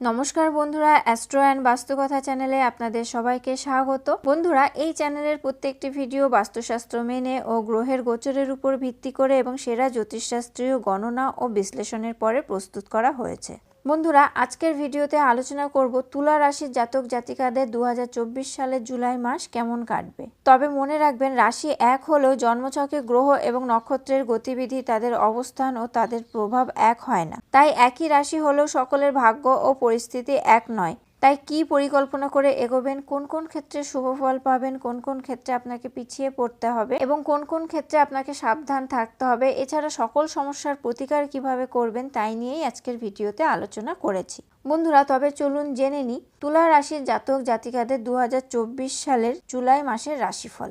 নমস্কার বন্ধুরা astro and বাস্তুকথা চ্যানেলে আপনাদের সবাইকে স্বাগত। বন্ধুরা, এই চ্যানেলের প্রত্যেকটি ভিডিও বাস্তুশাস্ত্র মেনে ও গ্রহের গোচরের উপর ভিত্তি করে এবং সেরা জ্যোতিষশাস্ত্রীয় গণনা ও বিশ্লেষণের পরে প্রস্তুত করা হয়েছে। বন্ধুরা, আজকের ভিডিওতে আলোচনা করব তুলা রাশির জাতক জাতিকাদের দু হাজার চব্বিশ সালের জুলাই মাস কেমন কাটবে। তবে মনে রাখবেন, রাশি এক হলেও জন্মছকে গ্রহ এবং নক্ষত্রের গতিবিধি, তাদের অবস্থান ও তাদের প্রভাব এক হয় না। তাই একই রাশি হলেও সকলের ভাগ্য ও পরিস্থিতি এক নয়। তাই কি পরিকল্পনা করে এগোবেন? কোন কোন ক্ষেত্রে শুভ ফল পাবেন? কোন কোন ক্ষেত্রে আপনাকে পিছিয়ে পড়তে হবে? এবং কোন কোন ক্ষেত্রে আপনাকে সাবধান থাকতে হবে? এছাড়া সকল সমস্যার প্রতিকার কীভাবে করবেন তাই নিয়েই আজকের ভিডিওতে আলোচনা করেছি। বন্ধুরা, তবে চলুন জেনে নিই, তুলা রাশির জাতক জাতিকাদের দু হাজার চব্বিশ সালের জুলাই মাসের রাশিফল।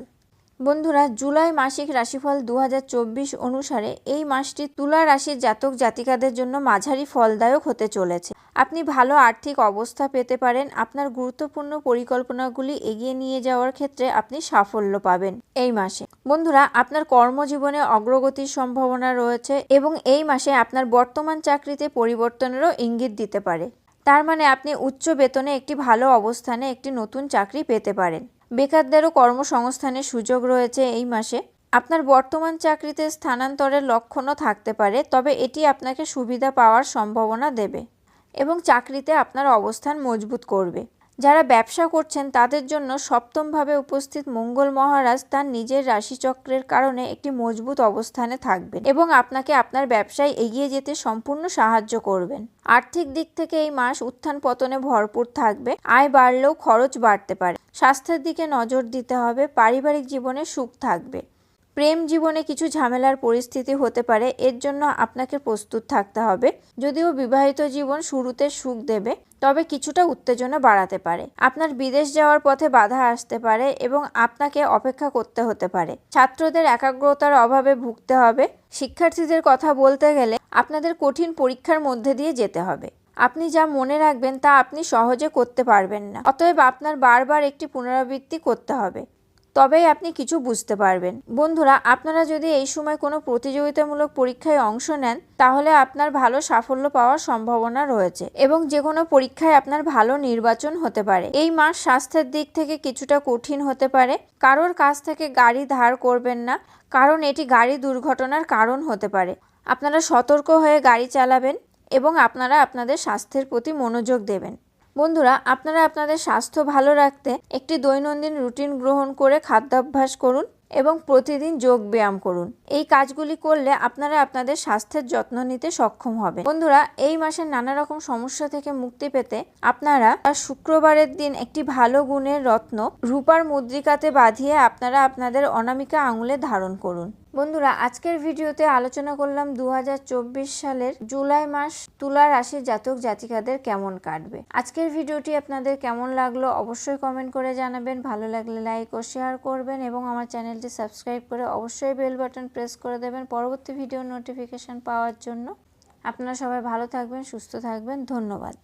বন্ধুরা, জুলাই মাসিক রাশিফল দু হাজার চব্বিশ অনুসারে এই মাসটি তুলা রাশির জাতক জাতিকাদের জন্য মাঝারি ফলদায়ক হতে চলেছে। আপনি ভালো আর্থিক অবস্থা পেতে পারেন। আপনার গুরুত্বপূর্ণ পরিকল্পনাগুলি এগিয়ে নিয়ে যাওয়ার ক্ষেত্রে আপনি সাফল্য পাবেন এই মাসে। বন্ধুরা, আপনার কর্মজীবনে অগ্রগতির সম্ভাবনা রয়েছে এবং এই মাসে আপনার বর্তমান চাকরিতে পরিবর্তনেরও ইঙ্গিত দিতে পারে। তার মানে আপনি উচ্চ বেতনে একটি ভালো অবস্থানে একটি নতুন চাকরি পেতে পারেন। বেকারদেরও কর্মসংস্থানের সুযোগ রয়েছে এই মাসে। আপনার বর্তমান চাকরিতে স্থানান্তরের লক্ষণও থাকতে পারে, তবে এটি আপনাকে সুবিধা পাওয়ার সম্ভাবনা দেবে। এবং চাকরিতে আপনার অবস্থান মজবুত করবে। যারা ব্যবসা করছেন, তাদের জন্য সপ্তমভাবে উপস্থিত মঙ্গল মহারাজ তার নিজের রাশিচক্রের কারণে একটি মজবুত অবস্থানে থাকবেন এবং আপনাকে আপনার ব্যবসায় এগিয়ে যেতে সম্পূর্ণ সাহায্য করবেন। আর্থিক দিক থেকে এই মাস উত্থান পতনে ভরপুর থাকবে, আয় বাড়লেও খরচ বাড়তে পারে। স্বাস্থ্যের দিকে নজর দিতে হবে, পারিবারিক জীবনে সুখ থাকবে। প্রেম জীবনে কিছু ঝামেলার পরিস্থিতি হতে পারে, এর জন্য আপনাকে প্রস্তুত থাকতে হবে। যদিও বিবাহিত জীবন শুরুতে সুখ দেবে, তবে কিছুটা উত্তেজনা বাড়াতে পারে। আপনার বিদেশ যাওয়ার পথে বাধা আসতে পারে এবং আপনাকে অপেক্ষা করতে হতে পারে। ছাত্রদের একাগ্রতার অভাবে ভুগতে হবে। শিক্ষার্থীদের কথা বলতে গেলে আপনাদের কঠিন পরীক্ষার মধ্যে দিয়ে যেতে হবে। আপনি যা মনে রাখবেন তা আপনি সহজে করতে পারবেন না। অতএব আপনার বারবার একটি পুনরাবৃত্তি করতে হবে। তবেই আপনি কিছু বুঝতে পারবেন। বন্ধুরা, আপনারা যদি এই সময় কোনো প্রতিযোগিতামূলক পরীক্ষায় অংশ নেন, তাহলে আপনার ভালো সাফল্য পাওয়ার সম্ভাবনা রয়েছে এবং যে কোনো পরীক্ষায় আপনার ভালো নির্বাচন হতে পারে। এই মাস স্বাস্থ্যের দিক থেকে কিছুটা কঠিন হতে পারে। কারোর কাছ থেকে গাড়ি ধার করবেন না, কারণ এটি গাড়ি দুর্ঘটনার কারণ হতে পারে। আপনারা সতর্ক হয়ে গাড়ি চালাবেন এবং আপনারা আপনাদের স্বাস্থ্যের প্রতি মনোযোগ দেবেন। বন্ধুরা, আপনারা আপনাদের স্বাস্থ্য ভালো রাখতে একটি দৈনন্দিন রুটিন গ্রহণ করে খাদ্যাভ্যাস করুন এবং প্রতিদিন যোগ ব্যায়াম করুন। এই কাজগুলি করলে আপনারা আপনাদের স্বাস্থ্যের যত্ন নিতে সক্ষম হবে বন্ধুরা, এই মাসের নানা রকম সমস্যা থেকে মুক্তি পেতে আপনারা শুক্রবারের দিন একটি ভালো গুণের রত্ন রূপার মুদ্রিকাতে বাঁধিয়ে আপনারা আপনাদের অনামিকা আঙুলে ধারণ করুন। বন্ধুরা, আজকের ভিডিওতে আলোচনা করলাম দু হাজার চব্বিশ সালের জুলাই মাস তুলা রাশির জাতক জাতিকাদের কেমন কাটবে। আজকের ভিডিওটি আপনাদের কেমন লাগল অবশ্যই কমেন্ট করে জানাবেন। ভালো লাগলে লাইক ও শেয়ার করবেন এবং আমার চ্যানেলটি সাবস্ক্রাইব করে অবশ্যই বেল বাটন প্রেস করে দেবেন পরবর্তী ভিডিও নোটিফিকেশন পাওয়ার জন্য। আপনারা সবাই ভালো থাকবেন, সুস্থ থাকবেন। ধন্যবাদ।